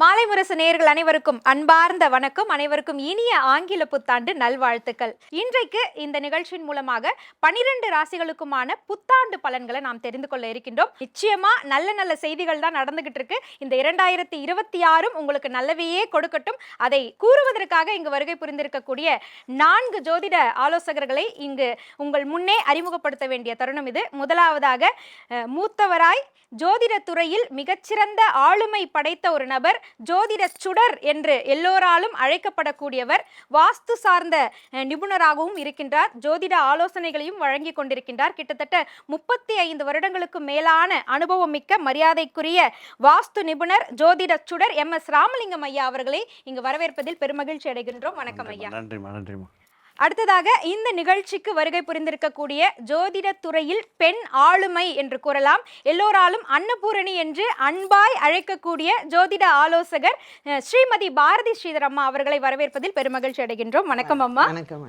மாலை முரசு நேயர்கள் அனைவருக்கும் அன்பார்ந்த வணக்கம். அனைவருக்கும் இனிய ஆங்கில புத்தாண்டு நல்வாழ்த்துக்கள். இன்றைக்கு இந்த நிகழ்ச்சியின் மூலமாக பனிரெண்டு ராசிகளுக்குமான புத்தாண்டு பலன்களை நாம் தெரிந்து கொள்ள இருக்கின்றோம். நிச்சயமா நல்ல நல்ல செய்திகள் தான் நடந்துகிட்டு இருக்கு. இந்த இரண்டாயிரத்தி இருபத்தி ஆறும் உங்களுக்கு நல்லவையே கொடுக்கட்டும். அதை கூறுவதற்காக இங்கு வருகை புரிந்திருக்கக்கூடிய நான்கு ஜோதிட ஆலோசகர்களை இங்கு உங்கள் முன்னே அறிமுகப்படுத்த வேண்டிய தருணம் இது. முதலாவதாக மூத்தவராய் ஜோதிட துறையில் மிகச்சிறந்த ஆளுமை படைத்த ஒரு நபர் ஜோதிட சுடர் என்று எல்லோராலும் அழைக்கப்படக்கூடியவர் வாஸ்து சார்ந்த நிபுணராகவும் இருக்கின்றார். ஜோதிட ஆலோசனைகளையும் வழங்கி கொண்டிருக்கின்றார். கிட்டத்தட்ட முப்பத்தி ஐந்து வருடங்களுக்கு மேலான அனுபவம் மிக்க மரியாதைக்குரிய வாஸ்து நிபுணர் ஜோதிட சுடர் எம். எஸ். ராமலிங்கம் ஐயா அவர்களை இங்கு வரவேற்பதில் பெருமகிழ்ச்சி அடைகின்றோம். வணக்கம் ஐயா. நன்றிம்மா நன்றிம்மா. அடுத்ததாக இந்த நிகழ்ச்சிக்கு வருகை புரிந்திருக்கக்கூடிய ஜோதிட துறையில் பெண் ஆளுமை என்று கூறலாம். எல்லோராலும் அன்னபூரணி என்று அன்பாய் அழைக்கக்கூடிய ஜோதிட ஆலோசகர் ஸ்ரீமதி பாரதி ஸ்ரீதர் அம்மா அவர்களை வரவேற்பதில் பெருமகிழ்ச்சி அடைகின்றோம். வணக்கம் அம்மா. வணக்கம்.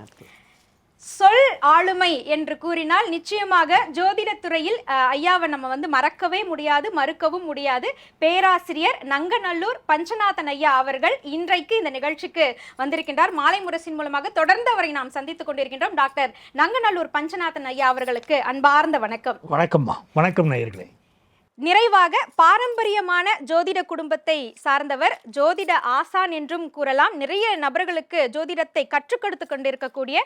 சொல் ஆளுமை என்று கூறினால் நிச்சயமாக ஜோதிடத்துறையில் ஐயாவை நம்ம வந்து மறக்கவே முடியாது மறுக்கவும் முடியாது. பேராசிரியர் நங்கநல்லூர் பஞ்சநாதன் ஐயா அவர்கள் இன்றைக்கு இந்த நிகழ்ச்சிக்கு வந்திருக்கின்றார். மாலை முரசின் மூலமாக தொடர்ந்து அவரை நாம் சந்தித்துக் கொண்டிருக்கின்றோம். டாக்டர் நங்கநல்லூர் பஞ்சநாதன் ஐயா அவர்களுக்கு அன்பார்ந்த வணக்கம். வணக்கம்மா. வணக்கம் நேயர்களே. நிறைவாக பாரம்பரியமான ஜோதிட குடும்பத்தை சார்ந்தவர் ஜோதிட ஆசான் என்றும் கூறலாம். நிறைய நபர்களுக்கு ஜோதிடத்தை கற்றுக் கொடுத்து கொண்டிருக்கக்கூடிய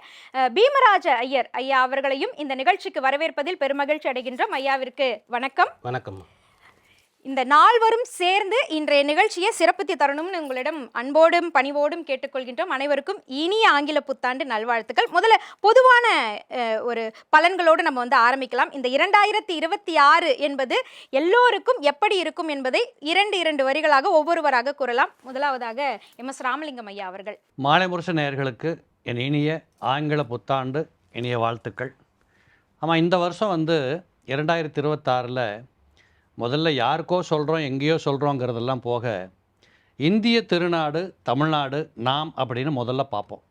பீமராஜ ஐயர் ஐயா அவர்களையும் இந்த நிகழ்ச்சிக்கு வரவேற்பதில் பெருமகிழ்ச்சி அடைகின்றோம். ஐயாவிற்கு வணக்கம். வணக்கம். இந்த நால்வரும் சேர்ந்து இன்றைய நிகழ்ச்சியை சிறப்பித்து தரணும்னு உங்களிடம் அன்போடும் பணிவோடும் கேட்டுக்கொள்கின்றோம். அனைவருக்கும் இனிய ஆங்கில புத்தாண்டு நல்வாழ்த்துக்கள். முதல்ல பொதுவான ஒரு பலன்களோடு நம்ம வந்து ஆரம்பிக்கலாம். இந்த இரண்டாயிரத்தி இருபத்தி ஆறு என்பது எல்லோருக்கும் எப்படி இருக்கும் என்பதை இரண்டு இரண்டு வரிகளாக ஒவ்வொருவராக கூறலாம். முதலாவதாக எம். எஸ். ராமலிங்கம் ஐயா அவர்கள். மாலை முரசு நேயர்களுக்கு என் இனிய ஆங்கில புத்தாண்டு இனிய வாழ்த்துக்கள். ஆமாம் இந்த வருஷம் வந்து இரண்டாயிரத்தி இருபத்தாறில் முதல்ல யாருக்கோ சொல்கிறோம் எங்கேயோ சொல்கிறோங்கிறதெல்லாம் போக இந்திய திருநாடு தமிழ்நாடு நாம் அப்படின்னு முதல்ல பார்ப்போம்.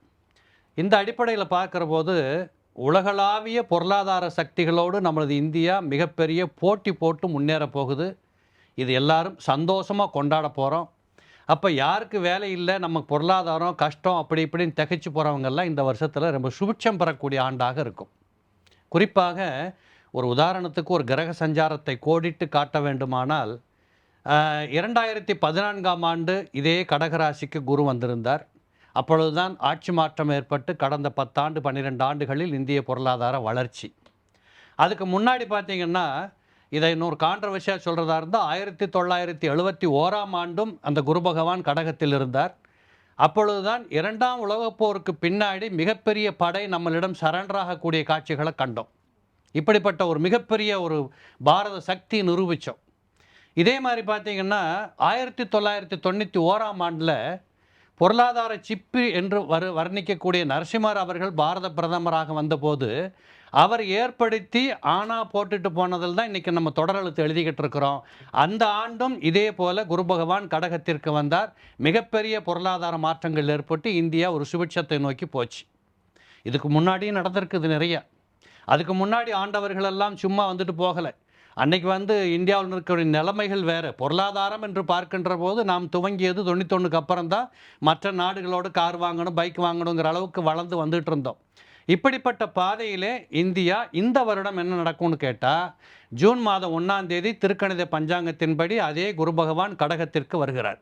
இந்த அடிப்படையில் பார்க்குற போது உலகளாவிய பொருளாதார சக்திகளோடு நம்மளது இந்தியா மிகப்பெரிய போட்டி போட்டு முன்னேற போகுது. இது எல்லாரும் சந்தோஷமாக கொண்டாட போகிறோம் அப்போ யாருக்கு வேலை இல்லை நம்ம பொருளாதாரம் கஷ்டம் அப்படி இப்படின்னு திகைச்சு போகிறவங்கெல்லாம் இந்த வருஷத்தில் ரொம்ப சுபிட்சம் பெறக்கூடிய ஆண்டாக இருக்கும். குறிப்பாக ஒரு உதாரணத்துக்கு ஒரு கிரக சஞ்சாரத்தை கோடிட்டு காட்ட வேண்டுமானால் இரண்டாயிரத்தி பதினான்காம் ஆண்டு இதே கடகராசிக்கு குரு வந்திருந்தார். அப்பொழுதுதான் ஆட்சி மாற்றம் ஏற்பட்டு கடந்த பத்தாண்டு பன்னிரெண்டு ஆண்டுகளில் இந்திய பொருளாதார வளர்ச்சி. அதுக்கு முன்னாடி பார்த்தீங்கன்னா இதை இன்னொரு கான்ட்ரவர்ஷியாக சொல்கிறதா இருந்தால் ஆயிரத்தி தொள்ளாயிரத்தி எழுபத்தி ஓராம் ஆண்டும் அந்த குரு பகவான் கடகத்தில் இருந்தார். அப்பொழுதுதான் இரண்டாம் உலகப் போருக்கு பின்னாடி மிகப்பெரிய படை நம்மளிடம் சரண்டராகக்கூடிய காட்சிகளை கண்டோம். இப்படிப்பட்ட ஒரு மிகப்பெரிய ஒரு பாரத சக்தி நிரூபித்தோம் இதே மாதிரி பார்த்தீங்கன்னா ஆயிரத்தி தொள்ளாயிரத்தி தொண்ணூற்றி ஓராம் ஆண்டில் பொருளாதார சிப்பி என்று வரு வர்ணிக்கக்கூடிய நரசிம்மர் அவர்கள் பாரத பிரதமராக வந்தபோது அவர் ஏற்படுத்தி ஆணா போட்டுட்டு போனதில் தான் இன்றைக்கி நம்ம தொடரெழுத்து எழுதிக்கிட்டு இருக்கிறோம். அந்த ஆண்டும் இதே போல் குரு பகவான் கடகத்திற்கு வந்தார். மிகப்பெரிய பொருளாதார மாற்றங்கள் ஏற்பட்டு இந்தியா ஒரு சுபிட்சத்தை நோக்கி போச்சு. இதுக்கு முன்னாடியும் நடந்திருக்குது நிறையா. அதுக்கு முன்னாடி ஆண்டவர்கள் எல்லாம் சும்மா வந்துட்டு போகலை. அன்னைக்கு வந்து இந்தியாவில் இருக்கக்கூடிய நிலைமைகள் வேறு. பொருளாதாரம் என்று பார்க்கின்ற போது நாம் துவங்கியது தொண்ணூத்தொன்றுக்கு அப்புறம் தான் மற்ற நாடுகளோடு கார் வாங்கணும் பைக் வாங்கணுங்கிற அளவுக்கு வளர்ந்து வந்துட்டு இருந்தோம். இப்படிப்பட்ட பாதையிலே இந்தியா இந்த வருடம் என்ன நடக்கும்னு கேட்டால் ஜூன் மாதம் ஒன்றாம் தேதி திருக்கணித பஞ்சாங்கத்தின்படி அதே குரு பகவான் கடகத்திற்கு வருகிறார்.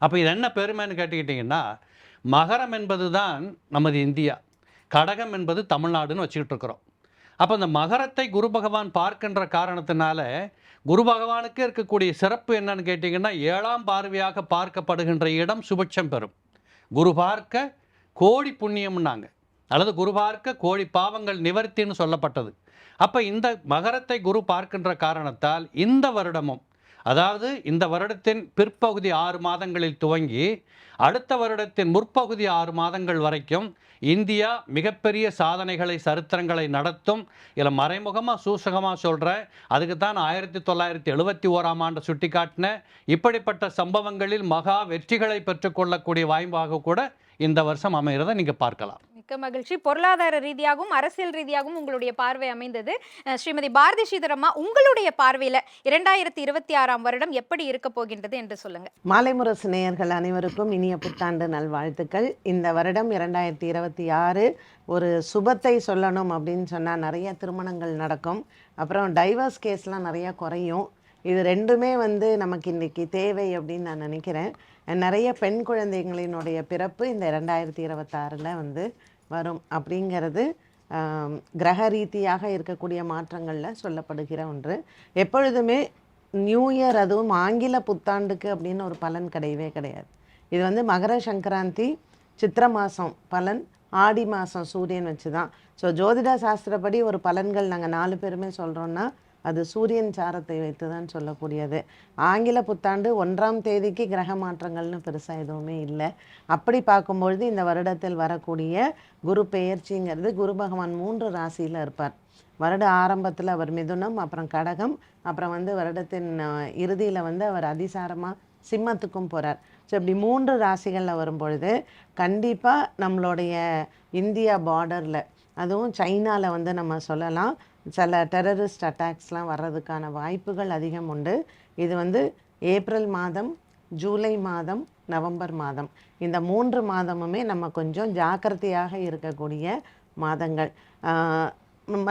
அப்போ இது என்ன பெருமைன்னு கேட்டுக்கிட்டிங்கன்னா மகரம் என்பது தான் நமது இந்தியா. கடகம் என்பது தமிழ்நாடுன்னு வச்சுக்கிட்டு இருக்கிறோம். அப்போ இந்த மகரத்தை குரு பகவான் பார்க்கின்ற காரணத்தினால குரு பகவானுக்கு இருக்கக்கூடிய சிறப்பு என்னன்னு கேட்டிங்கன்னா ஏழாம் பார்வையாக பார்க்கப்படுகின்ற இடம் சுபிட்சம் பெறும். குரு பார்க்க கோடி புண்ணியம்னாங்க. அல்லது குரு பார்க்க கோடி பாவங்கள் நிவர்த்தின்னு சொல்லப்பட்டது. அப்போ இந்த மகரத்தை குரு பார்க்கின்ற காரணத்தால் இந்த வருடமும் அதாவது இந்த வருடத்தின் பிற்பகுதி ஆறு மாதங்களில் துவங்கி அடுத்த வருடத்தின் முற்பகுதி ஆறு மாதங்கள் வரைக்கும் இந்தியா மிகப்பெரிய சாதனைகளை சரித்திரங்களை நடத்தும். இதில் மறைமுகமாக சூசகமாக சொல்கிறேன் அதுக்கு தான் ஆயிரத்தி தொள்ளாயிரத்தி எழுபத்தி ஓராம் ஆண்டு சுட்டி இப்படிப்பட்ட சம்பவங்களில் மகா வெற்றிகளை பெற்றுக்கொள்ளக்கூடிய வாய்ப்பாக கூட இந்த வருஷம் அமைகிறத நீங்கள் பார்க்கலாம். மிக்க மகிழ்ச்சி. பொருளாதார ரீதியாகவும் அரசியல் ரீதியாகவும் உங்களுடைய பார்வை அமைந்தது. ஸ்ரீமதி பாரதி ஸ்ரீதரம்மா உங்களுடைய பார்வையில இரண்டாயிரத்தி இருபத்தி ஆறாம் வருடம் எப்படி இருக்க போகின்றது என்று சொல்லுங்க. மாலைமுரசு நேயர்கள் அனைவருக்கும் இனிய புத்தாண்டு நல்வாழ்த்துக்கள். இந்த வருடம் இரண்டாயிரத்தி இருபத்தி ஆறு ஒரு சுபத்தை சொல்லணும் அப்படின்னு சொன்னால் நிறைய திருமணங்கள் நடக்கும். அப்புறம் டைவர்ஸ் கேஸ்லாம் நிறையா குறையும். இது ரெண்டுமே வந்து நமக்கு இன்றைக்கி தேவை அப்படின்னு நான் நினைக்கிறேன். நிறைய பெண் குழந்தைகளினுடைய பிறப்பு இந்த ரெண்டாயிரத்தி இருபத்தாறில் வந்து வரும் அப்படிங்கிறது கிரக ரீதியாக இருக்கக்கூடிய மாற்றங்களில் சொல்லப்படுகிற ஒன்று. எப்பொழுதுமே நியூ இயர் அதுவும் ஆங்கில புத்தாண்டுக்கு அப்படின்னு ஒரு பலன் கிடையவே கிடையாது. இது வந்து மகர சங்கராந்தி சித்திர மாதம் பலன் ஆடி மாதம் சூரியன் வச்சு தான் ஸோ ஜோதிட சாஸ்திரப்படி ஒரு பலன்கள் நாங்கள் நாலு பேருமே சொல்கிறோன்னா அது சூரியன் சாரத்தை வைத்து தான் சொல்லக்கூடியது. ஆங்கில புத்தாண்டு ஒன்றாம் தேதிக்கு கிரக மாற்றங்கள்னு பெருசாக எதுவுமே இல்லை. அப்படி பார்க்கும்பொழுது இந்த வருடத்தில் வரக்கூடிய குரு பெயர்ச்சிங்கிறது குரு பகவான் மூன்று ராசியில் இருப்பார். வருட ஆரம்பத்தில் அவர் மிதுனம் அப்புறம் கடகம் அப்புறம் வந்து வருடத்தின் இறுதியில் வந்து அவர் அதிசாரமாக சிம்மத்துக்கும் போகிறார் ஸோ இப்படி மூன்று ராசிகளில் வரும்பொழுது கண்டிப்பாக நம்மளுடைய இந்தியா பார்டரில் அதுவும் சைனாவில் வந்து நம்ம சொல்லலாம். சில டெரரிஸ்ட் அட்டாக்ஸ்லாம் வர்றதுக்கான வாய்ப்புகள் அதிகம் உண்டு. இது வந்து ஏப்ரல் மாதம் ஜூலை மாதம் நவம்பர் மாதம். இந்த மூன்று மாதமுமே நம்ம கொஞ்சம் ஜாக்கிரதையாக இருக்கக்கூடிய மாதங்கள்.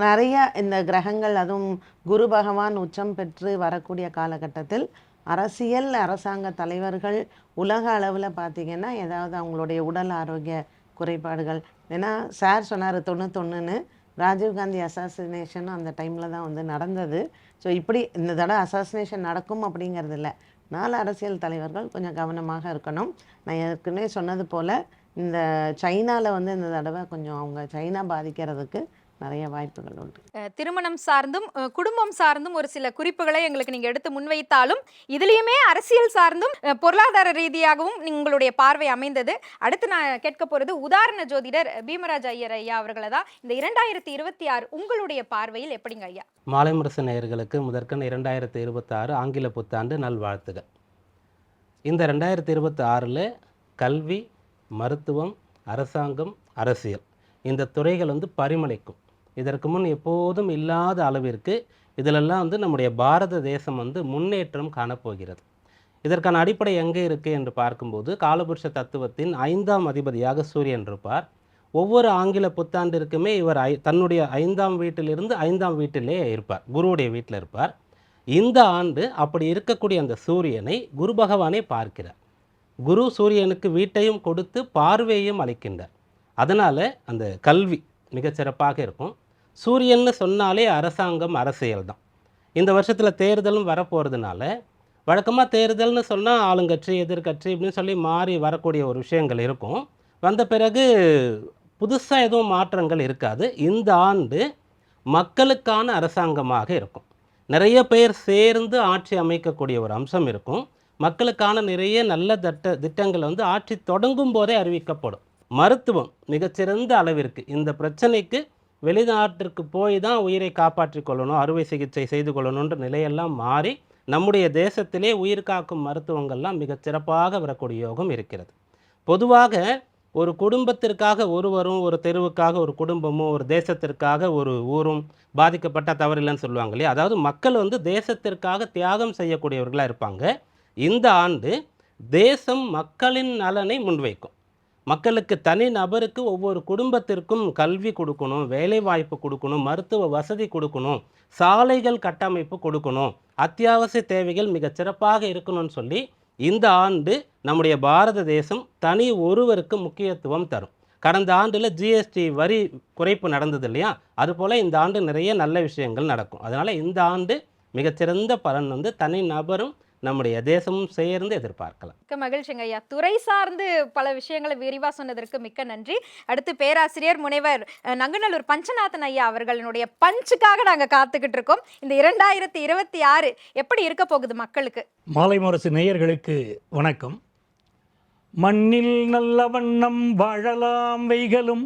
நிறைய இந்த கிரகங்கள் அதுவும் குரு பகவான் உச்சம் பெற்று வரக்கூடிய காலகட்டத்தில் அரசியல் அரசாங்க தலைவர்கள் உலக அளவில் பார்த்திங்கன்னா ஏதாவது அவங்களுடைய உடல் ஆரோக்கிய குறைபாடுகள். ஏன்னா சார் சொன்னார் தொண்ணூத்தொன்னுன்னு ராஜீவ்காந்தி அசாசினேஷன் அந்த டைமில் தான் வந்து நடந்தது. ஸோ இப்படி இந்த தடவை அசாசினேஷன் நடக்கும் அப்படிங்கிறது இல்லை. நாலு அரசியல் தலைவர்கள் கொஞ்சம் கவனமாக இருக்கணும். நான் ஏற்கனவே சொன்னது போல் இந்த சைனாவில் வந்து இந்த தடவை கொஞ்சம் அவங்க சைனா பாதிக்கிறதுக்கு நிறைய வாய்ப்புகள் உண்டு. திருமணம் சார்ந்தும் குடும்பம் சார்ந்தும் ஒரு சில குறிப்புகளை எங்களுக்கு நீங்க எடுத்து முன்வைத்தாலும் இதுலயுமே அரசியல் சார்ந்தும் பொருளாதார ரீதியாகவும் உங்களுடைய பார்வை அமைந்தது. அடுத்து நான் கேட்க போறது உதாரண ஜோதிடர் பீமராஜ் ஐயர் ஐயா அவர்களை தான். இந்த இரண்டாயிரத்தி இருபத்தி ஆறு உங்களுடைய பார்வையில் எப்படிங்க ஐயா? மாலை முரசு நேயர்களுக்கு முதற்கண் இரண்டாயிரத்தி இருபத்தாறு ஆங்கில புத்தாண்டு நல்வாழ்த்துகள். இந்த ரெண்டாயிரத்தி இருபத்தி ஆறில் கல்வி மருத்துவம் அரசாங்கம் அரசியல் இந்த துறைகள் வந்து பரிமளிக்கும். இதற்கு முன் எப்போதும் இல்லாத அளவிற்கு இதிலெல்லாம் வந்து நம்முடைய பாரத தேசம் வந்து முன்னேற்றம் காணப்போகிறது. இதற்கான அடிப்படை எங்கே இருக்குது என்று பார்க்கும்போது காலபுருஷ தத்துவத்தின் ஐந்தாம் அதிபதியாக சூரியன் இருப்பார். ஒவ்வொரு ஆங்கில புத்தாண்டிற்குமே இவர் ஐ தன்னுடைய ஐந்தாம் வீட்டிலிருந்து ஐந்தாம் வீட்டிலே இருப்பார். குருவுடைய வீட்டில் இருப்பார். இந்த ஆண்டு அப்படி இருக்கக்கூடிய அந்த சூரியனை குரு பகவானே பார்க்கிறார். குரு சூரியனுக்கு வீட்டையும் கொடுத்து பார்வையையும் அளிக்கின்றார். அதனால் அந்த கல்வி மிகச்சிறப்பாக இருக்கும். சூரியன்னு சொன்னாலே அரசாங்கம் அரசியல் தான். இந்த வருஷத்தில் தேர்தலும் வரப்போகிறதுனால வழக்கமாக தேர்தல்னு சொன்னால் ஆளுங்கட்சி எதிர்கட்சி இப்படின்னு சொல்லி மாறி வரக்கூடிய ஒரு விஷயங்கள் இருக்கும். வந்த பிறகு புதுசாக எதுவும் மாற்றங்கள் இருக்காது. இந்த ஆண்டு மக்களுக்கான அரசாங்கமாக இருக்கும். நிறைய பேர் சேர்ந்து ஆட்சி அமைக்கக்கூடிய ஒரு அம்சம் இருக்கும். மக்களுக்கான நிறைய நல்ல தட்ட திட்டங்கள் வந்து ஆட்சி தொடங்கும் போதே அறிவிக்கப்படும். மருத்துவம் மிகச்சிறந்த அளவிற்கு இந்த பிரச்சனைக்கு வெளிநாட்டிற்கு போய் தான் உயிரை காப்பாற்றிக் கொள்ளணும் அறுவை சிகிச்சை செய்து கொள்ளணுன்ற நிலையெல்லாம் மாறி நம்முடைய தேசத்திலே உயிர் காக்கும் மருத்துவங்கள்லாம் மிகச் சிறப்பாக வரக்கூடிய யோகம் இருக்கிறது. பொதுவாக ஒரு குடும்பத்திற்காக ஒருவரும் ஒரு தெருவுக்காக ஒரு குடும்பமும் ஒரு தேசத்திற்காக ஒரு ஊரும் பாதிக்கப்பட்ட தவறில்லைன்னு சொல்லுவாங்க இல்லையா? அதாவது மக்கள் வந்து தேசத்திற்காக தியாகம் செய்யக்கூடியவர்களாக இருப்பாங்க. இந்த ஆண்டு தேசம் மக்களின் நலனை முன்வைக்கும். மக்களுக்கு தனி நபருக்கு ஒவ்வொரு குடும்பத்திற்கும் கல்வி கொடுக்கணும் வேலை வாய்ப்பு கொடுக்கணும் மருத்துவ வசதி கொடுக்கணும் சாலைகள் கட்டமைப்பு கொடுக்கணும். அத்தியாவசிய தேவைகள் மிகச் சிறப்பாக இருக்கணும்னு சொல்லி இந்த ஆண்டு நம்முடைய பாரத தேசம் தனி ஒருவருக்கு முக்கியத்துவம் தரும். கடந்த ஆண்டில் ஜிஎஸ்டி வரி குறைப்பு நடந்தது இல்லையா? அதுபோல் இந்த ஆண்டு நிறைய நல்ல விஷயங்கள் நடக்கும். அதனால் இந்த ஆண்டு மிகச்சிறந்த பலன் வந்து தனி நபரும் நம்முடைய தேசமும் சேர்ந்து எதிர்பார்க்கலாம். மிக்க மகிழ்ச்சிங்க ஐயா. துறை சார்ந்து பல விஷயங்களை விரிவா சொன்னதற்கு மிக்க நன்றி. அடுத்து பேராசிரியர் முனைவர் நங்கநல்லூர் பஞ்சநாதன் ஐயா அவர்களுடைய பஞ்சுக்காக நாங்க காத்துக்கிட்டு இருக்கோம். இந்த இரண்டாயிரத்தி இருபத்தி ஆறு எப்படி இருக்க போகுது மக்களுக்கு? மாலை முரசு நேயர்களுக்கு வணக்கம். மண்ணில் நல்ல வண்ணம் வாழலாம் வைகளும்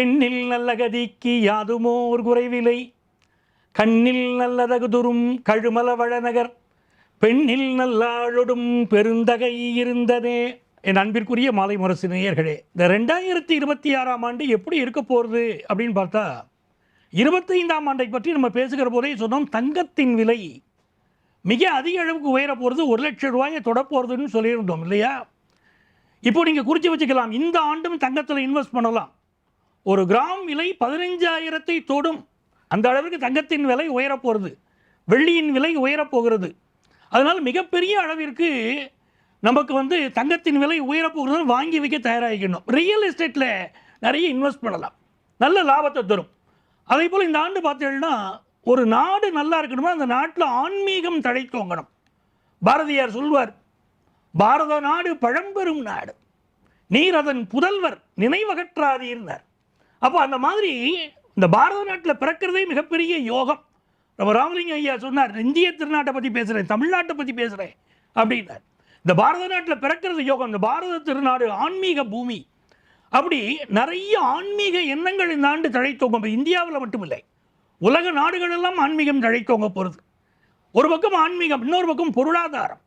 எண்ணில் நல்ல கதிக்கு யாதுமோர் குறைவிலை. கண்ணில் நல்லதகுதுரும் கழுமல வளநகர். பெண்ணில் நல்லாழொடும் பெருந்தகை இருந்ததே என் அன்பிற்குரிய மாலை முரசு நேயர்களே இந்த ரெண்டாயிரத்தி இருபத்தி ஆறாம் ஆண்டு எப்படி இருக்க போகிறது அப்படின்னு பார்த்தா இருபத்தைந்தாம் ஆண்டை பற்றி நம்ம பேசுகிற போதே சொன்னோம் தங்கத்தின் விலை மிக அதிக அளவுக்கு உயர போகிறது ஒரு லட்சம் ரூபாயை தொட போகிறதுன்னு சொல்லியிருந்தோம் இல்லையா? இப்போ நீங்கள் குறித்து வச்சுக்கலாம் இந்த ஆண்டும் தங்கத்தில் இன்வெஸ்ட் பண்ணலாம். ஒரு கிராம் விலை பதினஞ்சாயிரத்தை தொடும். அந்த அளவுக்கு தங்கத்தின் விலை உயரப் போகிறது வெள்ளியின் விலை உயரப் போகிறது. அதனால் மிகப்பெரிய அளவிற்கு நமக்கு வந்து தங்கத்தின் விலை உயரப்போகிறது வாங்கி வைக்க தயாராகிக்கணும். ரியல் எஸ்டேட்டில் நிறைய இன்வெஸ்ட் பண்ணலாம். நல்ல லாபத்தை தரும். அதே போல் இந்த ஆண்டு பார்த்தீங்கன்னா ஒரு நாடு நல்லா இருக்கணுமா அந்த நாட்டில் ஆன்மீகம் தழைத்தோங்கணும் பாரதியார் சொல்வார் பாரத நாடு பழம்பெரும் நாடு. நீர் அதன் புதல்வர் நினைவகற்றாதீர்னார் அப்போ அந்த மாதிரி இந்த பாரத நாட்டில் பிறக்கிறதே மிகப்பெரிய யோகம். நம்ம ராமலிங்க ஐயா சொன்னார் இந்திய திருநாட்டை பற்றி பேசுகிறேன் தமிழ்நாட்டை பற்றி பேசுகிறேன் அப்படின்னார். இந்த பாரத நாட்டில் பிறக்கிறது யோகம் இந்த பாரத திருநாடு ஆன்மீக பூமி. அப்படி நிறைய ஆன்மீக எண்ணங்கள் இந்த ஆண்டு தழைத்தோங்க இந்தியாவில் மட்டுமில்லை. உலக நாடுகளெல்லாம் ஆன்மீகம் தழைத்தோங்க போகிறது ஒரு பக்கம் ஆன்மீகம் இன்னொரு பக்கம் பொருளாதாரம்.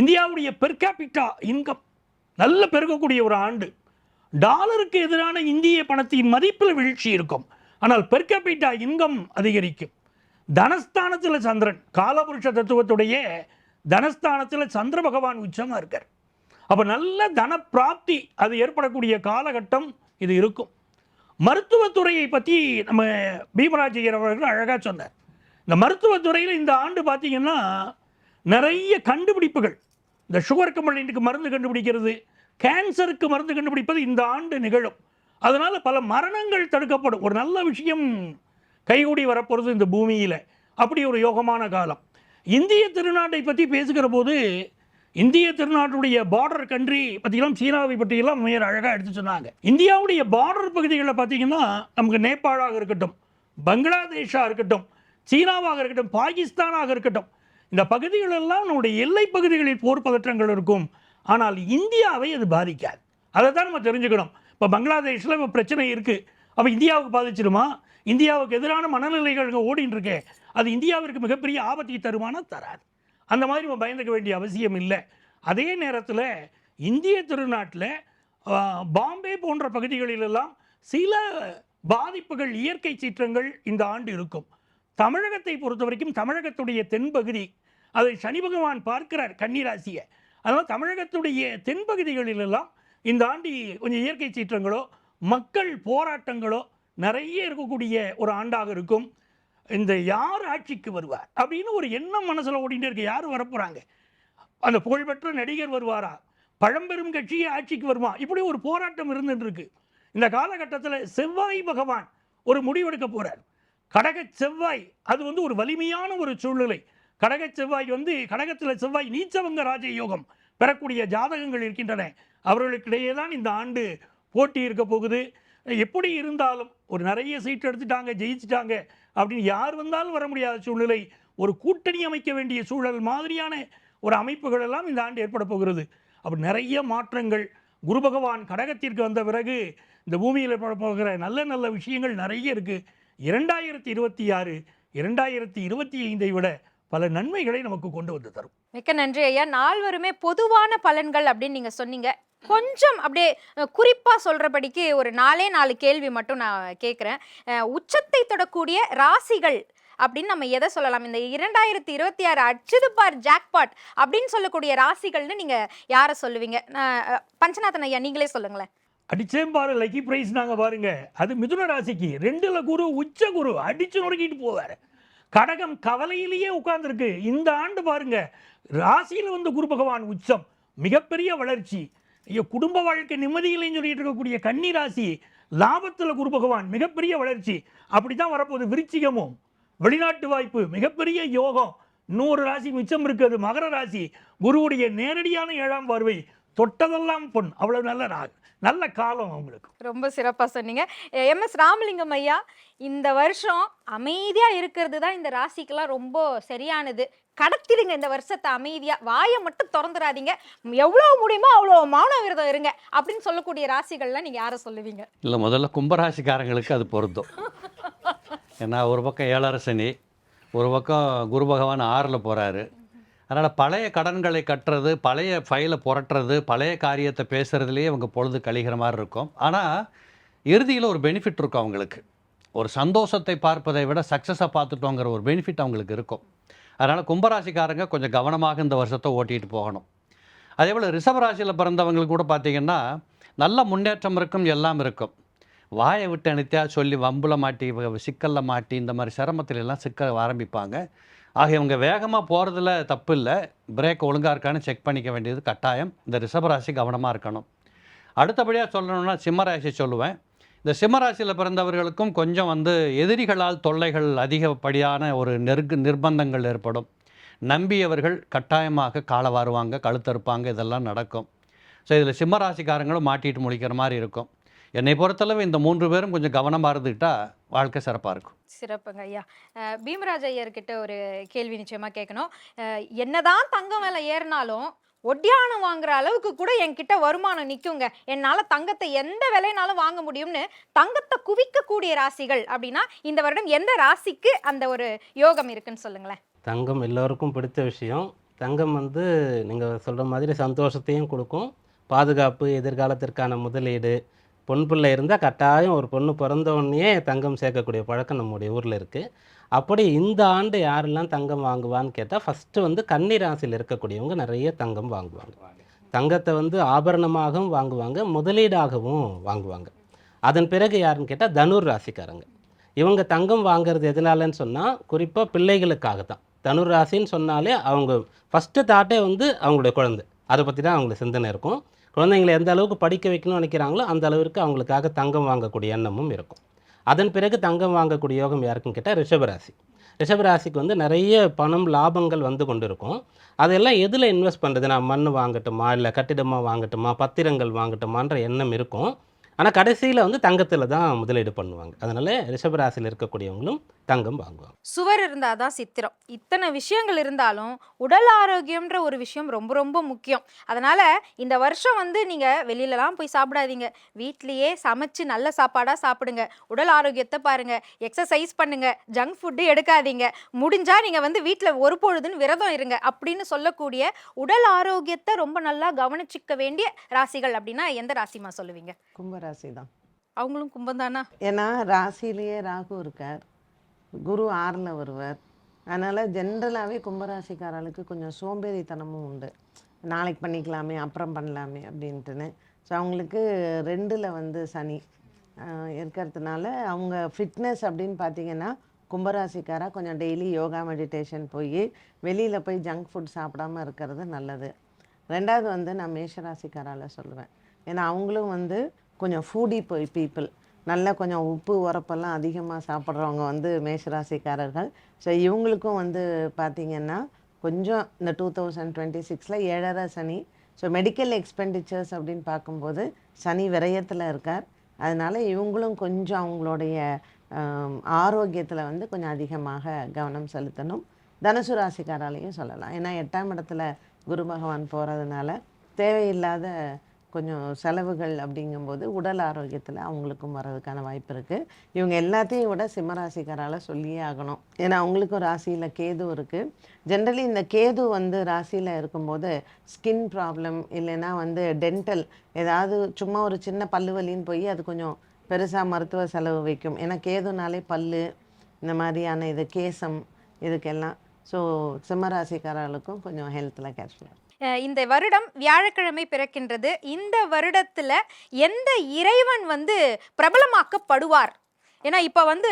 இந்தியாவுடைய பெர்காபிட்டா இன்கம் நல்ல பெருகக்கூடிய ஒரு ஆண்டு. டாலருக்கு எதிரான இந்திய பணத்தின் மதிப்பில் வீழ்ச்சி இருக்கும். ஆனால் பெர்காபிட்டா இன்கம் அதிகரிக்கும். தனஸ்தானத்தில் சந்திரன் காலபுருஷ தத்துவத்துடைய தனஸ்தானத்தில் சந்திர பகவான் உச்சமாக இருக்கார். அப்போ நல்ல தன பிராப்தி அது ஏற்படக்கூடிய காலகட்டம் இது இருக்கும். மருத்துவத்துறையை பற்றி நம்ம பீமராஜ் அவர்கள் அழகாக சொன்னார். இந்த மருத்துவத்துறையில் இந்த ஆண்டு பார்த்திங்கன்னா நிறைய கண்டுபிடிப்புகள். இந்த சுகர் கம்பளைண்ட்டுக்கு மருந்து கண்டுபிடிக்கிறது கேன்சருக்கு மருந்து கண்டுபிடிப்பது இந்த ஆண்டு நிகழும். அதனால் பல மரணங்கள் தடுக்கப்படும். ஒரு நல்ல விஷயம் கைகூடி வரப்போகிறது இந்த பூமியில். அப்படி ஒரு யோகமான காலம். இந்திய திருநாட்டை பற்றி பேசுகிற போது இந்திய திருநாட்டுடைய பார்டர் கண்ட்ரி பற்றியெல்லாம் சீனாவை பற்றியெல்லாம் மேயர் அழகாக எடுத்து சொன்னாங்க. இந்தியாவுடைய பார்டர் பகுதிகளில் பார்த்தீங்கன்னா நமக்கு நேபாளாக இருக்கட்டும் பங்களாதேஷாக இருக்கட்டும் சீனாவாக இருக்கட்டும் பாகிஸ்தானாக இருக்கட்டும் இந்த பகுதிகளெல்லாம் நம்முடைய எல்லை பகுதிகளில் போர் பதற்றங்கள் இருக்கும். ஆனால் இந்தியாவை அது பாதிக்காது. அதை தான் நம்ம தெரிஞ்சுக்கணும். இப்போ பங்களாதேஷில் இப்போ பிரச்சனை இருக்குது அப்போ இந்தியாவுக்கு பாதிச்சிடுமா இந்தியாவுக்கு எதிரான மனநிலைகள் ஓடின்னு இருக்கே அது இந்தியாவிற்கு மிகப்பெரிய ஆபத்தை தருமானா தராது. அந்த மாதிரி நம்ம பயந்துக்க வேண்டிய அவசியம் இல்லை. அதே நேரத்தில் இந்திய திருநாட்டில் பாம்பே போன்ற பகுதிகளிலெல்லாம் சில பாதிப்புகள் இயற்கை சீற்றங்கள் இந்த ஆண்டு இருக்கும். தமிழகத்தை பொறுத்த வரைக்கும் தமிழகத்துடைய தென்பகுதி அதை சனி பகவான் பார்க்கிறார் கன்னிராசியை. அதனால் தமிழகத்துடைய தென்பகுதிகளிலெல்லாம் இந்த ஆண்டு கொஞ்சம் இயற்கை சீற்றங்களோ மக்கள் போராட்டங்களோ நிறைய இருக்கக்கூடிய ஒரு ஆண்டாக இருக்கும். இந்த யார் ஆட்சிக்கு வருவார்? அப்படின்னு ஒரு எண்ணம் மனசில் ஓடிட்டே இருக்கு. யார் வரப்போகிறாங்க அந்த புகழ்பெற்ற நடிகர் வருவாரா? பழம்பெரும் கட்சியே ஆட்சிக்கு வருமா? இப்படி ஒரு போராட்டம் இருந்துட்டு இந்த காலகட்டத்தில் செவ்வாய் பகவான் ஒரு முடிவெடுக்க போகிறார் கடக செவ்வாய் அது வந்து ஒரு வலிமையான ஒரு சூழ்நிலை. கடக செவ்வாய் வந்து கடகத்தில் செவ்வாய் நீச்சவங்க ராஜ யோகம் பெறக்கூடிய ஜாதகங்கள் இருக்கின்றன. அவர்களுக்கிடையே தான் இந்த ஆண்டு போட்டி இருக்க போகுது. எப்படி இருந்தாலும் ஒரு நிறைய சீட் எடுத்துட்டாங்க ஜெயிச்சிட்டாங்க அப்படின்னு யார் வந்தாலும் வர முடியாத சூழ்நிலை ஒரு கூட்டணி அமைக்க வேண்டிய சூழல் மாதிரியான ஒரு அமைப்புகள் எல்லாம் இந்த ஆண்டு ஏற்பட போகிறது. அப்படி நிறைய மாற்றங்கள் குரு பகவான் கடகத்திற்கு வந்த பிறகு இந்த பூமியில் ஏற்பட போகிற நல்ல நல்ல விஷயங்கள் நிறைய இருக்குது இரண்டாயிரத்தி இருபத்தி ஆறு இரண்டாயிரத்தி இருபத்தி ஐந்தை விட பல நன்மைகளை நமக்கு கொண்டு வந்து தரும். மிக்க நன்றி ஐயா. நால்வருமே பொதுவான பலன்கள் அப்படின்னு நீங்கள் சொன்னீங்க. கொஞ்சம் அப்படியே குறிப்பாக சொல்கிறபடிக்கு ஒரு நாலே நாலு கேள்வி மட்டும் நான் கேட்குறேன் உச்சத்தை தொடக்கூடிய ராசிகள் அப்படின்னு நம்ம எதை சொல்லலாம்? இந்த இரண்டாயிரத்தி இருபத்தி ஆறு அச்சுது பார் ஜாக்பாட் அப்படின்னு சொல்லக்கூடிய ராசிகள்னு நீங்கள் யாரை சொல்லுவீங்க? நான், பஞ்சநாதன் ஐயா நீங்களே சொல்லுங்களேன். அடிச்சேன் பாரு லக்கி பிரைஸ் நாங்கள் பாருங்க. அது மிதுன ராசிக்கு. ரெண்டுல குரு உச்ச குரு அடிச்சு நொறுக்கிட்டு போவார். கடகம் கவலையிலேயே உட்கார்ந்துருக்கு. இந்த ஆண்டு பாருங்க ராசியில் வந்து குரு பகவான் உச்சம். மிகப்பெரிய வளர்ச்சி. ஐயோ குடும்ப வாழ்க்கை நிம்மதியிலையும் சொல்லிட்டு இருக்கக்கூடிய கன்னி ராசி லாபத்தில் குரு பகவான் மிகப்பெரிய வளர்ச்சி. அப்படி தான் வரப்போகுது விருச்சிகமும். வெளிநாட்டு வாய்ப்பு மிகப்பெரிய யோகம். நூறு ராசி மிச்சம் இருக்குது. மகர ராசி குருவுடைய நேரடியான ஏழாம் பார்வை. தொட்டதெல்லாம் பொன். அவ்வளவு நல்ல நாள். நல்ல காலம் அவங்களுக்கு. ரொம்ப சிறப்பாக சொன்னீங்க. எம். எஸ். ராமலிங்கம் ஐயா இந்த வருஷம் அமைதியாக இருக்கிறது தான் இந்த ராசிக்கெல்லாம் ரொம்ப சரியானது. கடத்திடுங்க இந்த வருஷத்தை அமைதியாக வாயை மட்டும் திறந்துடாதீங்க எவ்வளோ முடியுமோ அவ்வளோ மௌன விரதம் இருங்க அப்படின்னு சொல்லக்கூடிய ராசிகள்லாம் நீங்கள் யாரை சொல்லுவீங்க? இல்லை முதல்ல கும்பராசிக்காரங்களுக்கு அது பொருந்தும் ஏன்னா ஒரு பக்கம் ஏழரசனி ஒரு பக்கம் குரு பகவான் ஆறில் போகிறாரு அதனால் பழைய கடன்களை கட்டுறது பழைய ஃபைலை புரட்டுறது பழைய காரியத்தை பேசுகிறதுலேயே அவங்க பொழுது கழிகிற மாதிரி இருக்கும். ஆனால் இறுதியில் ஒரு பெனிஃபிட் இருக்கும் அவங்களுக்கு. ஒரு சந்தோஷத்தை பார்ப்பதை விட சக்ஸஸை பார்த்துட்டோங்கிற ஒரு பெனிஃபிட் அவங்களுக்கு இருக்கும். அதனால் கும்பராசிக்காரங்க கொஞ்சம் கவனமாக இந்த வருஷத்தை ஓட்டிகிட்டு போகணும். அதே போல் ரிஷபராசியில் பிறந்தவங்களுக்கு கூட பார்த்திங்கன்னா நல்ல முன்னேற்றம் இருக்கும் எல்லாம் இருக்கும். வாயை விட்டு அனுத்தியா சொல்லி வம்புல மாட்டி சிக்கலில் மாட்டி இந்த மாதிரி சிரமத்தில் எல்லாம் சிக்க ஆரம்பிப்பாங்க. ஆக இவங்க வேகமாக போகிறதுல தப்பு இல்லை. பிரேக் ஒழுங்காக இருக்கான்னு செக் பண்ணிக்க வேண்டியது கட்டாயம். இந்த ரிஷபராசி கவனமாக இருக்கணும். அடுத்தபடியாக சொல்லணும்னா சிம்மராசி சொல்லுவேன். இந்த சிம்மராசியில் பிறந்தவர்களுக்கும் கொஞ்சம் வந்து எதிரிகளால் தொல்லைகள் அதிகப்படியான ஒரு நெருக்கு நிர்பந்தங்கள் ஏற்படும். நம்பியவர்கள் கட்டாயமாக காலை வாருவாங்க கழுத்தறுப்பாங்க இதெல்லாம் நடக்கும். ஸோ இதில் சிம்மராசிக்காரங்களும் மாட்டிட்டு முழிக்கிற மாதிரி இருக்கும். என்னை பொறுத்தளவு இந்த மூன்று பேரும் கொஞ்சம் கவனமாக இருந்துக்கிட்டால் வாழ்க்கை சிறப்பாக இருக்கும். சிறப்புங்க ஐயா. பீம்ராஜ் ஐயர்கிட்ட ஒரு கேள்வி நிச்சயமாக கேட்கணும் என்னதான் தங்கம் விலை ஏறினாலும் ஒட்டியானம் வாங்குற அளவுக்கு கூட என்கிட்ட வருமானம் நிற்குங்க என்னால் தங்கத்தை எந்த விலைனாலும் வாங்க முடியும்னு தங்கத்தை குவிக்கக்கூடிய ராசிகள் அப்படின்னா இந்த வருடம் எந்த ராசிக்கு அந்த ஒரு யோகம் இருக்குன்னு சொல்லுங்களேன். தங்கம் எல்லோருக்கும் பிடித்த விஷயம். தங்கம் வந்து நீங்கள் சொல்கிற மாதிரி சந்தோஷத்தையும் கொடுக்கும். பாதுகாப்பு எதிர்காலத்திற்கான முதலீடு பொன் பிள்ளை இருந்தால் கட்டாயம் ஒரு பொண்ணு பிறந்த தங்கம் சேர்க்கக்கூடிய பழக்கம் நம்முடைய ஊரில் இருக்குது அப்படி இந்த ஆண்டு யாரெல்லாம் தங்கம் வாங்குவான்னு கேட்டால் ஃபஸ்ட்டு வந்து கன்னி ராசியில் இருக்கக்கூடியவங்க நிறைய தங்கம் வாங்குவாங்க. தங்கத்தை வந்து ஆபரணமாகவும் வாங்குவாங்க முதலீடாகவும் வாங்குவாங்க. அதன் பிறகு யாருன்னு கேட்டால் தனுர் ராசிக்காரங்க. இவங்க தங்கம் வாங்குறது எதனாலன்னு சொன்னால் குறிப்பாக பிள்ளைகளுக்காக தான் தனுர் ராசின்னு சொன்னாலே அவங்க ஃபஸ்ட்டு தாட்டே வந்து அவங்களுடைய குழந்தை. அதை பற்றி தான் அவங்களுக்கு சிந்தனை இருக்கும். குழந்தைங்களை எந்த அளவுக்கு படிக்க வைக்கணும்னு நினைக்கிறாங்களோ அந்த அளவிற்கு அவங்களுக்காக தங்கம் வாங்கக்கூடிய எண்ணமும் இருக்கும். அதன் பிறகு தங்கம் வாங்கக்கூடிய யோகம் யாருக்குன்னு கேட்டால் ரிஷபராசி. ரிஷபராசிக்கு வந்து நிறைய பணம் லாபங்கள் வந்து கொண்டு இருக்கும் அதெல்லாம் எதில் இன்வெஸ்ட் பண்ணுறது நான் மண் வாங்கட்டுமா இல்லை கட்டிடமாக வாங்கட்டுமா பத்திரங்கள் வாங்கட்டுமான்ற எண்ணம் இருக்கும். ஆனால் கடைசியில் வந்து தங்கத்தில் தான் முதலீடு பண்ணுவாங்க. அதனால் ரிஷபராசியில் இருக்கக்கூடியவங்களும் தங்கம் வாங்குவாங்க. சுவர் இருந்தாதான் சித்திரம். இத்தனை விஷயங்கள் இருந்தாலும் உடல் ஆரோக்கியம்ன்ற ஒரு விஷயம் ரொம்ப ரொம்ப முக்கியம். அதனால இந்த வருஷம் வந்து நீங்க வெளியிலலாம் போய் சாப்பிடாதீங்க. வீட்லயே சமைச்சு நல்ல சாப்பாடா சாப்பிடுங்க. உடல் ஆரோக்கியத்தை பாருங்க. எக்ஸசைஸ் பண்ணுங்க. ஜங்க் ஃபுட்டு எடுக்காதீங்க. முடிஞ்சா நீங்க வந்து வீட்டில் ஒரு பொழுதுன்னு விரதம் இருங்க அப்படின்னு சொல்லக்கூடிய உடல் ஆரோக்கியத்தை ரொம்ப நல்லா கவனிச்சுக்க வேண்டிய ராசிகள் அப்படின்னா எந்த ராசிமா சொல்லுவீங்க? கும்பராசி தான். அவங்களும் கும்பம் தானா ஏன்னா ராசியிலேயே ராகு இருக்கார். குரு ஆறில் வருவார். அதனால் ஜென்ரலாகவே கும்பராசிக்காரர்களுக்கு கொஞ்சம் சோம்பேறித்தனமும் உண்டு. நாளைக்கு பண்ணிக்கலாமே அப்புறம் பண்ணலாமே அப்படின்ட்டுன்னு. ஸோ அவங்களுக்கு ரெண்டில் வந்து சனி இருக்கிறதுனால அவங்க ஃபிட்னஸ் அப்படின்னு பார்த்தீங்கன்னா கும்பராசிக்காரா கொஞ்சம் டெய்லி யோகா மெடிடேஷன் போய் வெளியில் போய் ஜங்க் ஃபுட் சாப்பிடாம இருக்கிறது நல்லது. ரெண்டாவது வந்து நான் மேஷராசிக்காரால சொல்லுவேன். ஏன்னா அவங்களும் வந்து கொஞ்சம் ஃபூடி போய் பீப்புள் நல்லா கொஞ்சம் உப்பு உரப்பெல்லாம் அதிகமாக சாப்பிட்றவங்க வந்து மேஷராசிக்காரர்கள். ஸோ இவங்களுக்கும் வந்து பார்த்திங்கன்னா கொஞ்சம் இந்த டூ தௌசண்ட் டுவெண்ட்டி சிக்ஸில் ஏழரை சனி. ஸோ மெடிக்கல் எக்ஸ்பெண்டிச்சர்ஸ் அப்படின்னு பார்க்கும்போது சனி விரயத்தில் இருக்கார். அதனால் இவங்களும் கொஞ்சம் அவங்களுடைய ஆரோக்கியத்தில் வந்து கொஞ்சம் அதிகமாக கவனம் செலுத்தணும். தனுசு ராசிக்காராலையும் சொல்லலாம். ஏன்னா எட்டாம் இடத்துல குரு பகவான் போகிறதுனால தேவையில்லாத கொஞ்சம் செலவுகள் அப்படிங்கும்போது உடல் ஆரோக்கியத்தில் அவங்களுக்கும் வர்றதுக்கான வாய்ப்பு இருக்குது இவங்க எல்லாத்தையும் விட சிம்மராசிக்காரால் சொல்லியே ஆகணும். ஏன்னா அவங்களுக்கும் ராசியில் கேது இருக்குது ஜென்ரலி இந்த கேது வந்து ராசியில் இருக்கும்போது ஸ்கின் ப்ராப்ளம் இல்லைன்னா வந்து டென்டல் ஏதாவது சும்மா ஒரு சின்ன பல்லு வலின்னு போய் அது கொஞ்சம் பெருசாக மருத்துவ செலவு வைக்கும். ஏன்னா கேதுனாலே பல்லு இந்த மாதிரியான இது கேசம் இதுக்கெல்லாம். ஸோ சிம்மராசிக்காரர்களுக்கும் கொஞ்சம் ஹெல்த்தில் கேர்ஃபுல்லாக இந்த வருடம் வியாழக்கிழமை பிறக்கின்றது. இந்த வருடத்தில் எந்த இறைவன் வந்து பிரபலமாக்கப்படுவார்? ஏன்னா இப்போ வந்து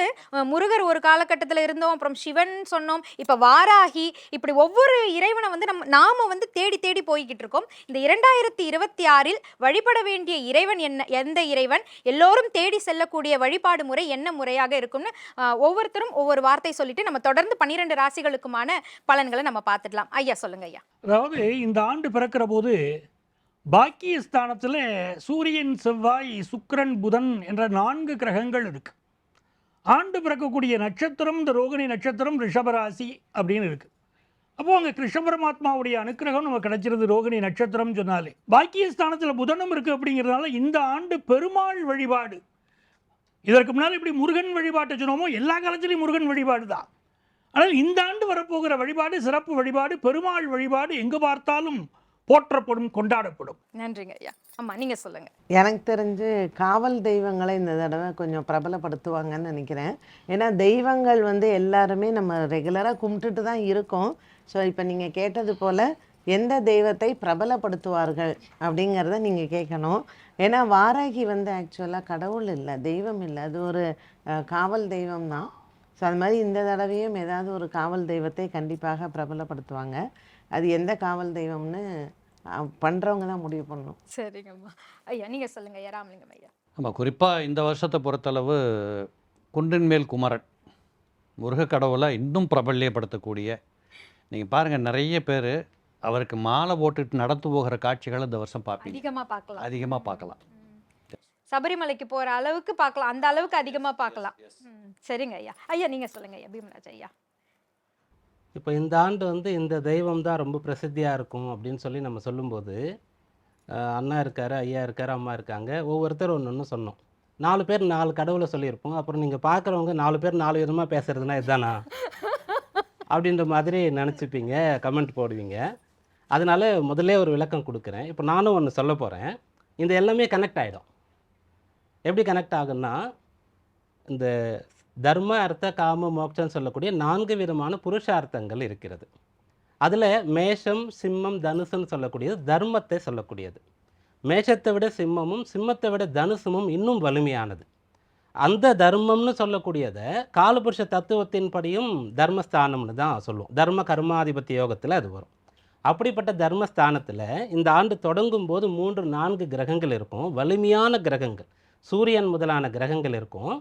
முருகர் ஒரு காலகட்டத்தில் இருந்தோம் அப்புறம் சிவன் சொன்னோம் இப்போ வாராகி இப்படி ஒவ்வொரு இறைவனை வந்து நம்ம நாம வந்து தேடி தேடி போய்கிட்டு இருக்கோம். இந்த இரண்டாயிரத்தி இருபத்தி ஆறில் வழிபட வேண்டிய இறைவன் என்ன எந்த இறைவன்? எல்லோரும் தேடி செல்லக்கூடிய வழிபாடு முறை என்ன முறையாக இருக்கும்னு ஒவ்வொருத்தரும் ஒவ்வொரு வார்த்தை சொல்லிட்டு நம்ம தொடர்ந்து பன்னிரெண்டு ராசிகளுக்குமான பலன்களை நம்ம பார்த்துடலாம். ஐயா சொல்லுங்க ஐயா. அதாவது இந்த ஆண்டு பிறக்கிற போது பாக்கியஸ்தானத்தில் சூரியன் செவ்வாய் சுக்கரன் புதன் என்ற நான்கு கிரகங்கள் இருக்குது ஆண்டு பிறக்கக்கூடிய நட்சத்திரம் இந்த ரோகிணி நட்சத்திரம் ரிஷபராசி அப்படின்னு இருக்குது அப்போ அங்கே கிருஷ்ண பரமாத்மாவுடைய அனுக்கிரகம் நமக்கு கிடைச்சிருது ரோகிணி நட்சத்திரம் சொன்னாலே. பாக்கியஸ்தானத்தில் புதனும் இருக்குது அப்படிங்கிறதுனால இந்த ஆண்டு பெருமாள் வழிபாடு. இதற்கு முன்னால் இப்படி முருகன் வழிபாட்டை சொன்னோமோ எல்லா காலத்திலையும் முருகன் வழிபாடு தான். ஆனால் இந்த ஆண்டு வரப்போகிற வழிபாடு சிறப்பு வழிபாடு பெருமாள் வழிபாடு எங்கு பார்த்தாலும் போற்றப்படும் கொண்டாடப்படும். நன்றிங்க ஐயா. அம்மா நீங்க சொல்லுங்க. எனக்கு தெரிஞ்சு காவல் தெய்வங்களை இந்த தடவை கொஞ்சம் பிரபலப்படுத்துவாங்கன்னு நினைக்கிறேன். ஏன்னா தெய்வங்கள் வந்து எல்லாருமே நம்ம ரெகுலராக கும்பிட்டுட்டு தான் இருக்கோம். ஸோ இப்போ நீங்கள் கேட்டது போல் எந்த தெய்வத்தை பிரபலப்படுத்துவார்கள் அப்படிங்கிறத நீங்கள் கேட்கணும். ஏன்னா வாராகி வந்து ஆக்சுவலாக கடவுள் இல்லை தெய்வம் இல்லை. அது ஒரு காவல் தெய்வம் தான். ஸோ அது மாதிரி இந்த தடவையும் ஏதாவது ஒரு காவல் தெய்வத்தை கண்டிப்பாக பிரபலப்படுத்துவாங்க. அது எந்த காவல் தெய்வம்னு பண்ணுறவங்க தான் முடிவு பண்ணணும். சரிங்கம்மா. ஐயா நீங்க சொல்லுங்க ஐயா ராமலிங்கம் ஐயா. ஆமாம் குறிப்பாக இந்த வருஷத்தை பொறுத்தளவு குன்றின் மேல் குமரன் முருகக் கடவுளை இன்னும் பிரபல்யப்படுத்தக்கூடிய நீங்கள் பாருங்கள் நிறைய பேர் அவருக்கு மாலை போட்டுட்டு நடந்து போகிற காட்சிகளை இந்த வருஷம் பார்ப்பீங்க. அதிகமா பார்க்கலாம். அதிகமாக பார்க்கலாம். சபரிமலைக்கு போற அளவுக்கு பார்க்கலாம் அந்த அளவுக்கு அதிகமா பார்க்கலாம். ம், சரிங்க ஐயா. ஐயா நீங்க சொல்லுங்க ஐயா பீமராஜ் ஐயா. இப்போ இந்த ஆண்டு வந்து இந்த தெய்வம் தான் ரொம்ப பிரசித்தியாக இருக்கும் அப்படின்னு சொல்லி நம்ம சொல்லும்போது அண்ணா இருக்கார் ஐயா இருக்கார் அம்மா இருக்காங்க. ஒவ்வொருத்தர் ஒன்று ஒன்று சொன்னோம். நாலு பேர் நாலு கடவுளை சொல்லியிருப்போம். அப்புறம் நீங்கள் பார்க்குறவங்க நாலு பேர் நாலு விதமாக பேசுறதுனா இதுதானா? அப்படின்ற மாதிரி நினச்சிப்பீங்க கமெண்ட் போடுவீங்க. அதனால முதல்ல ஒரு விளக்கம் கொடுக்குறேன். இப்போ நானும் ஒன்று சொல்ல போகிறேன் இந்த எல்லாமே கனெக்ட் ஆகிடும் எப்படி கனெக்ட் ஆகும்னா இந்த தர்ம அர்த்த காம மோட்சம் சொல்லக்கூடிய நான்கு விதமான புருஷார்த்தங்கள் இருக்கிறது. அதில் மேஷம் சிம்மம் தனுசுன்னு சொல்லக்கூடியது தர்மத்தை சொல்லக்கூடியது. மேஷத்தை விட சிம்மமும் சிம்மத்தை விட தனுசுமும் இன்னும் வலிமையானது. அந்த தர்மம்னு சொல்லக்கூடியதை காலபுருஷ தத்துவத்தின்படியும் தர்மஸ்தானம்னு தான் சொல்லுவோம். தர்ம கர்மாதிபத்தி யோகத்தில் அது வரும். அப்படிப்பட்ட தர்மஸ்தானத்தில் இந்த ஆண்டு தொடங்கும் போது மூன்று நான்கு கிரகங்கள் இருக்கும். வலிமையான கிரகங்கள் சூரியன் முதலான கிரகங்கள் இருக்கும்.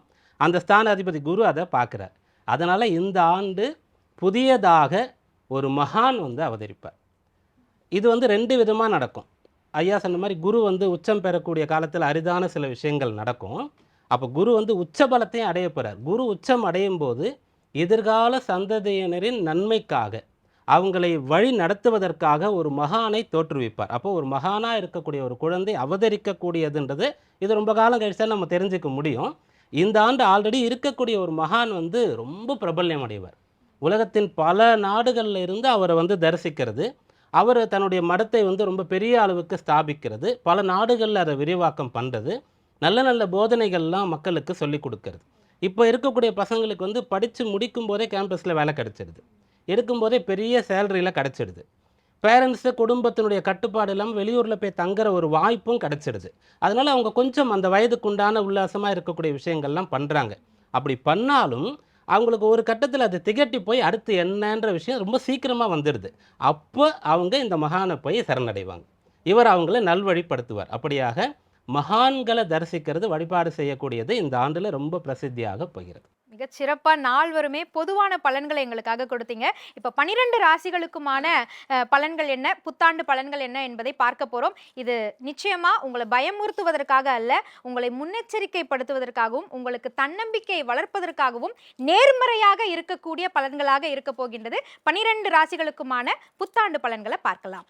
அந்த ஸ்தான அதிபதி குரு அதை பார்க்குறார். அதனால் இந்த ஆண்டு புதியதாக ஒரு மகான் வந்து அவதரிப்பார். இது வந்து ரெண்டு விதமாக நடக்கும். ஐயா சொன்ன மாதிரி குரு வந்து உச்சம் பெறக்கூடிய காலத்தில் அரிதான சில விஷயங்கள் நடக்கும். அப்போ குரு வந்து உச்ச பலத்தையும் அடைய போகிறார் குரு உச்சம் அடையும் போது எதிர்கால சந்ததியினரின் நன்மைக்காக அவங்களை வழி நடத்துவதற்காக ஒரு மகானை தோற்றுவிப்பார். அப்போ ஒரு மகானாக இருக்கக்கூடிய ஒரு குழந்தை அவதரிக்கக்கூடியதுன்றது இது ரொம்ப காலம் கழிச்சா நம்ம தெரிஞ்சுக்க முடியும். இந்த ஆண்டு ஆல்ரெடி இருக்கக்கூடிய ஒரு மகான் வந்து ரொம்ப பிரபல்யம் அடைவார் உலகத்தின் பல நாடுகளில் இருந்து அவரை வந்து தரிசிக்கிறது. அவர் தன்னுடைய மடத்தை வந்து ரொம்ப பெரிய அளவுக்கு ஸ்தாபிக்கிறது. பல நாடுகளில் அதை விரிவாக்கம் பண்ணுறது நல்ல நல்ல போதனைகள்லாம் மக்களுக்கு சொல்லி கொடுக்கறது. இப்போ இருக்கக்கூடிய பசங்களுக்கு வந்து படித்து முடிக்கும் போதே கேம்பஸில் வேலை கிடச்சிடுது எடுக்கும்போதே பெரிய சேலரியில் கிடச்சிடுது பேரண்ட்ஸு குடும்பத்தினுடைய கட்டுப்பாடு இல்லாமல் வெளியூரில் போய் தங்குற ஒரு வாய்ப்பும் கிடச்சிடுது. அதனால் அவங்க கொஞ்சம் அந்த வயதுக்குண்டான உல்லாசமாக இருக்கக்கூடிய விஷயங்கள்லாம் பண்ணுறாங்க அப்படி பண்ணாலும் அவங்களுக்கு ஒரு கட்டத்தில் அது திகட்டி போய் அடுத்து என்னன்ற விஷயம் ரொம்ப சீக்கிரமாக வந்துடுது அப்போ அவங்க இந்த மகானை போய் சரணடைவாங்க. இவர் அவங்கள நல்வழிப்படுத்துவார். அப்படியாக மகான்களை தரிசிக்கிறது வழிபாடு செய்யக்கூடியது இந்த ஆண்டில் ரொம்ப பிரசித்தியாக போகிறது. மிகச் சிறப்பாக நால்வருமே பொதுவான பலன்களை எங்களுக்காக கொடுத்தீங்க. இப்போ பனிரெண்டு ராசிகளுக்குமான பலன்கள் என்ன புத்தாண்டு பலன்கள் என்ன என்பதை பார்க்க போகிறோம் இது நிச்சயமாக உங்களை பயமுறுத்துவதற்காக அல்ல உங்களை முன்னெச்சரிக்கைப்படுத்துவதற்காகவும் உங்களுக்கு தன்னம்பிக்கை வளர்ப்பதற்காகவும் நேர்மறையாக இருக்கக்கூடிய பலன்களாக இருக்க போகின்றது. பனிரெண்டு ராசிகளுக்குமான புத்தாண்டு பலன்களை பார்க்கலாம்.